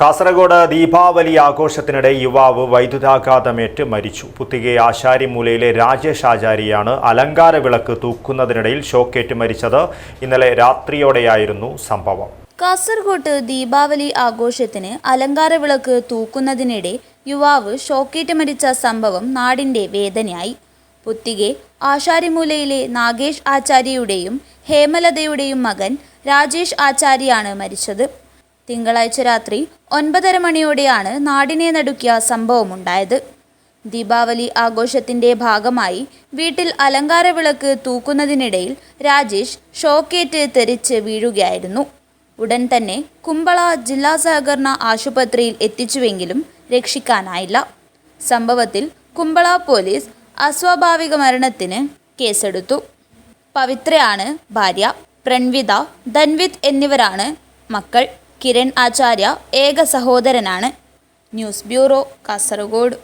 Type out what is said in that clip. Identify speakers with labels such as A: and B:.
A: കാസർഗോഡ് ദീപാവലി ആഘോഷത്തിനിടെ യുവാവ് വൈദ്യുതാഘാതമേറ്റ് മരിച്ചു. പുത്തികെ ആശാരിമൂലയിലെ രാജേഷ് ആചാരിയാണ് അലങ്കാര വിളക്ക് തൂക്കുന്നതിനിടയിൽ ഷോക്കേറ്റ് മരിച്ചത്. ഇന്നലെ രാത്രിയോടെയായിരുന്നു സംഭവം.
B: കാസർഗോട്ട് ദീപാവലി ആഘോഷത്തിന് അലങ്കാര വിളക്ക് തൂക്കുന്നതിനിടെ യുവാവ് ഷോക്കേറ്റ് മരിച്ച സംഭവം നാടിന്റെ വേദനയായി. പുത്തികെ ആശാരിമൂലയിലെ നാഗേഷ് ആചാര്യയുടെയും ഹേമലതയുടെയും മകൻ രാജേഷ് ആചാര്യാണ് മരിച്ചത്. തിങ്കളാഴ്ച രാത്രി ഒൻപതര മണിയോടെയാണ് നാടിനെ നടുക്കിയ സംഭവമുണ്ടായത്. ദീപാവലി ആഘോഷത്തിന്റെ ഭാഗമായി വീട്ടിൽ അലങ്കാര വിളക്ക് തൂക്കുന്നതിനിടയിൽ രാജേഷ് ഷോക്കേറ്റ് തെറിച്ച് വീഴുകയായിരുന്നു. ഉടൻ തന്നെ കുമ്പള ജില്ലാ സഹകരണ ആശുപത്രിയിൽ എത്തിച്ചുവെങ്കിലും രക്ഷിക്കാനായില്ല. സംഭവത്തിൽ കുമ്പള പോലീസ് അസ്വാഭാവിക മരണത്തിന് കേസെടുത്തു. പവിത്രയാണ് ഭാര്യ പ്രൺവിത ധൻവിത് എന്നിവരാണ് മക്കൾ. കിരൺ ആചാര്യ ഏക സഹോദരനാണ്. News bureau Kasaragod.